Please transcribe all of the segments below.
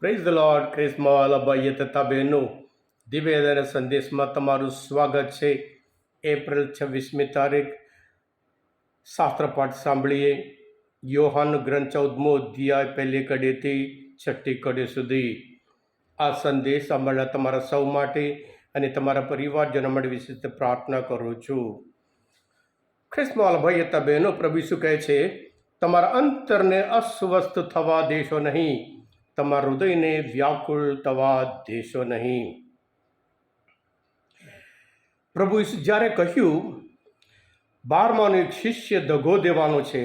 Praise the lord ક્રિસ્મોલ ભાઈએ તથા બહેનો દિવ્યદાન સંદેશમાં તમારું સ્વાગત છે એપ્રિલ છવ્વીસમી તારીખ. શાસ્ત્રપાઠ સાંભળીએ. યોહાન ગ્રંથ ચૌદમો અધ્યાય પહેલી કડીથી છઠ્ઠી કડી સુધી. આ સંદેશ સાંભળનાર તમારા સૌ માટે અને તમારા પરિવારજનો માટે વિશેષ પ્રાર્થના કરું છું. ખ્રિસ્મોલ ભાઈ હતા બહેનો પ્રભુ શું કહે છે, તમારા અંતરને અસ્વસ્થ થવા દેશો નહીં. તમારા હૃદયને વ્યાકુળ થવા દેશો નહીં. પ્રભુ જ્યારે કહ્યું, બારમાનો એક શિષ્ય દગો દેવાનો છે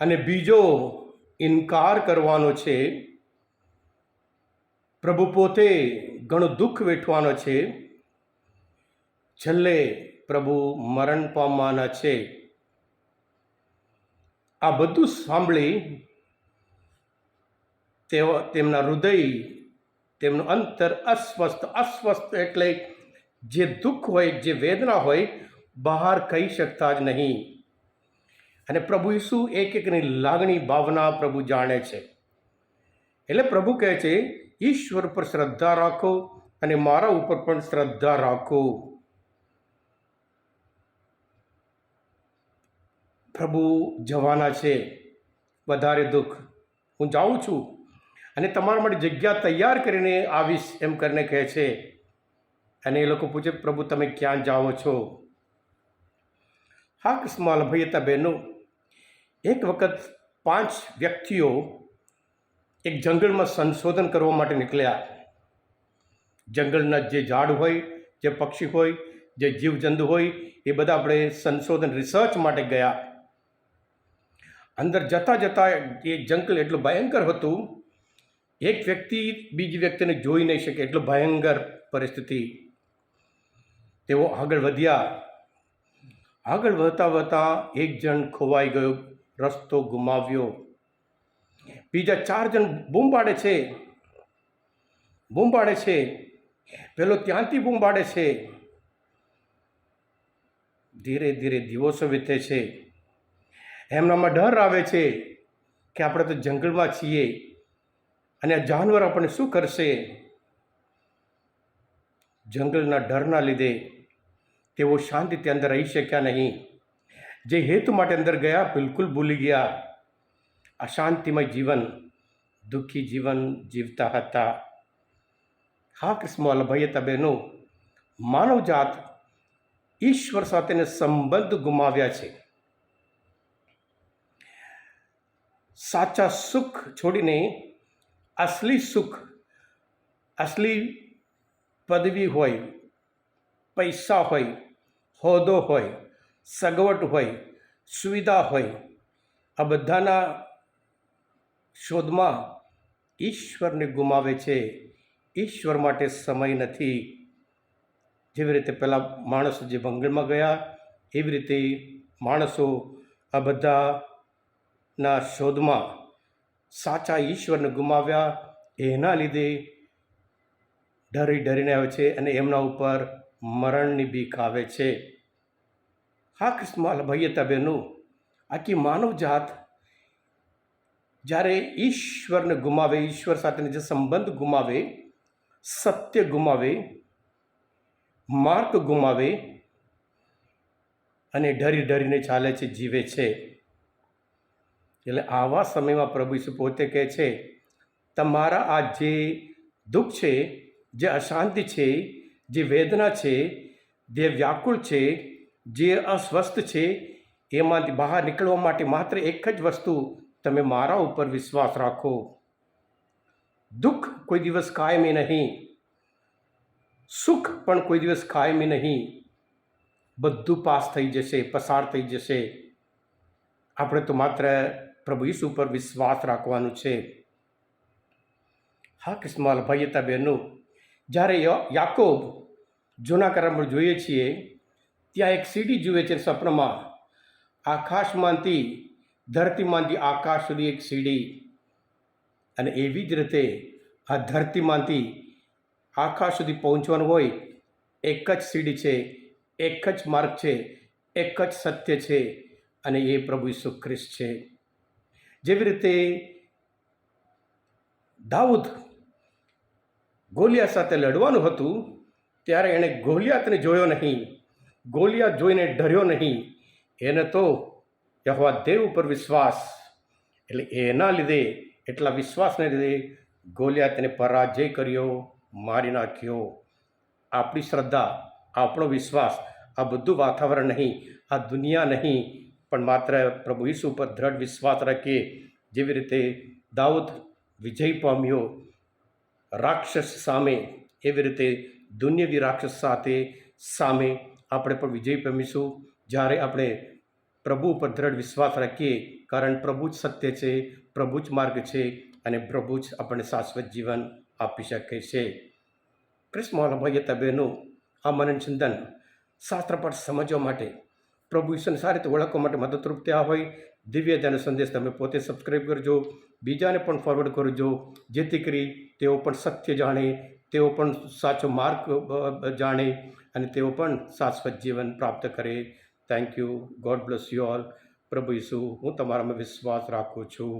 અને બીજો ઇનકાર કરવાનો છે, પ્રભુ પોતે ઘણું દુઃખ વેઠવાનો છે, છેલ્લે પ્રભુ મરણ પામવાના છે. આ બધું સાંભળી તેઓ તેમના હૃદય, તેમનું અંતર અસ્વસ્થ અસ્વસ્થ એટલે જે દુઃખ હોય, જે વેદના હોય, બહાર કહી શકતા જ નહીં. અને પ્રભુ ઈસુ એક એકની લાગણી, ભાવના પ્રભુ જાણે છે. એટલે પ્રભુ કહે છે, ઈશ્વર પર શ્રદ્ધા રાખો અને મારા ઉપર પણ શ્રદ્ધા રાખો. પ્રભુ જવાના છે. વધારે દુઃખ. હું જાઉં છું. અને તમારા માટે જગ્યા તૈયાર કરીને આવીશ એમ કરીને કહે છે. અને એ લોકો પૂછે, પ્રભુ, તમે ક્યાં જાઓ છો? હા, કૃષ્ણમાલ ભાઈ હતા બહેનો, એક વખત પાંચ વ્યક્તિઓ એક જંગલમાં સંશોધન કરવા માટે નીકળ્યા. જંગલના જે ઝાડ હોય, જે પક્ષી હોય, જે જીવજંતુ હોય, એ બધા આપણે સંશોધન રિસર્ચ માટે ગયા. અંદર જતાં જતાં એ જંગલ એટલું ભયંકર હતું એક વ્યક્તિ બીજી વ્યક્તિને જોઈ નહીં શકે એટલું ભયંકર પરિસ્થિતિ. તેઓ આગળ વધ્યા. આગળ વધતા વધતા એક જણ ખોવાઈ ગયો, રસ્તો ગુમાવ્યો. બીજા ચાર જણ બૂમ પાડે છે. બૂમ પાડે છે. પેલો ત્યાંથી બૂમ પાડે છે. ધીરે ધીરે દિવસો વીતે છે. એમનામાં ડર આવે છે કે આપણે તો જંગલમાં છીએ. અને આ જાનવર આપણને શું કરશે? જંગલના ડરના લીધે તેઓ શાંતિથી અંદર રહી શક્યા નહીં. જે હેતુ માટે અંદર ગયા, બિલકુલ ભૂલી ગયા. અશાંતિમય જીવન, દુઃખી જીવન જીવતા હતા. હા, કૃષ્ણ ભાઈ બહેનો, માનવજાત ઈશ્વર સાથેને સંબંધ ગુમાવ્યા છે. સાચા સુખ છોડીને અસલી સુખ, અસલી પદવી હોય, પૈસા હોય, હોદ્દો હોય, સગવડ હોય, સુવિધા હોય, આ બધાના શોધમાં ઈશ્વરને ગુમાવે છે. ઈશ્વર માટે સમય નથી. જેવી રીતે પહેલાં માણસો જે બંગલમાં ગયા, એવી રીતે માણસો આ બધાના શોધમાં સાચા ઈશ્વરને ગુમાવ્યા, એના લીધે ડરી ડરીને આવે છે અને એમના ઉપર મરણની બીક આવે છે. હા કૃષ્ણ ભાઈ તબેનું આખી માનવજાત જ્યારે ઈશ્વરને ગુમાવે, ઈશ્વર સાથેનો જે સંબંધ ગુમાવે, સત્ય ગુમાવે, માર્ગ ગુમાવે અને ડરી ડરીને ચાલે છે, જીવે છે. એટલે આવા સમયમાં પ્રભુ ઈસુ પોતે કહે છે, તમારા આ જે દુઃખ છે, જે અશાંતિ છે, જે વેદના છે, જે વ્યાકુળ છે, જે અસ્વસ્થ છે, એમાંથી બહાર નીકળવા માટે માત્ર એક જ વસ્તુ તમે મારા ઉપર વિશ્વાસ રાખો. દુઃખ કોઈ દિવસ કાયમી નહીં. સુખ પણ કોઈ દિવસ કાયમી નહીં. બધું પાસ થઈ જશે, પસાર થઈ જશે. આપણે તો માત્ર પ્રભુ ઈસુ ઉપર વિશ્વાસ રાખવાનું છે. હા કિસ્માલ ભાઈ હતા બહેનો, જ્યારે યાકોબ જૂના કરામણ જોઈએ છીએ, ત્યાં એક સીડી જુએ છે સપનામાં. આકાશમાંથી ધરતીમાંથી આકાશ સુધી એક સીડી. અને એવી જ રીતે આ ધરતીમાંથી આકાશ સુધી પહોંચવાનું હોય, એક જ સીડી છે, એક જ માર્ગ છે, એક જ સત્ય છે અને એ પ્રભુ ઈસુ ખ્રિસ્ત છે. જેવી રીતે દાઉદ ગોલિયા સાથે લડવાનું હતું, ત્યારે એણે ગોલિયાતને જોયો નહીં, ગોલિયાત જોઈને ડર્યો નહીં. એને તો યહવા દેવ ઉપર વિશ્વાસ, એટલે એના લીધે, એટલા વિશ્વાસને લીધે ગોલિયાતને પરાજય કર્યો, મારી નાખ્યો. આપણી શ્રદ્ધા, આપણો વિશ્વાસ, આ બધું વાતાવરણ નહીં, આ દુનિયા નહીં પણ માત્ર પ્રભુ ઈસુ ઉપર દ્રઢ વિશ્વાસ રાખીએ જેવી રીતે દાઉદ વિજય પામ્યો, રાક્ષસ સામે એવી રીતે દુન્યવી રાક્ષસ સાથે સામે આપણે પણ વિજય પામીશું. જ્યારે આપણે પ્રભુ ઉપર દ્રઢ વિશ્વાસ રાખીએ, કારણ પ્રભુ જ સત્ય છે, પ્રભુ જ માર્ગ છે અને પ્રભુ જ આપણને શાશ્વત જીવન આપી શકે છે. ક્રિસ્મોલ ભાઈએ તબેનું આ મનન ચિંતન શાસ્ત્ર પર સમજવા માટે પ્રભુ ઈશ્વરને સારી રીતે ઓળખવા માટે મદદરૂપ થયા હોય, દિવ્ય ધ્યાન સંદેશ તમે પોતે સબસ્ક્રાઈબ કરજો, બીજાને પણ ફોરવર્ડ કરજો, જેથી કરી તેઓ પણ સત્ય જાણે, તેઓ પણ સાચો માર્ગ જાણે અને તેઓ પણ શાશ્વત જીવન પ્રાપ્ત કરે. Thank you God bless you all પ્રભુ ઈસુ, હું તમારામાં વિશ્વાસ રાખું છું.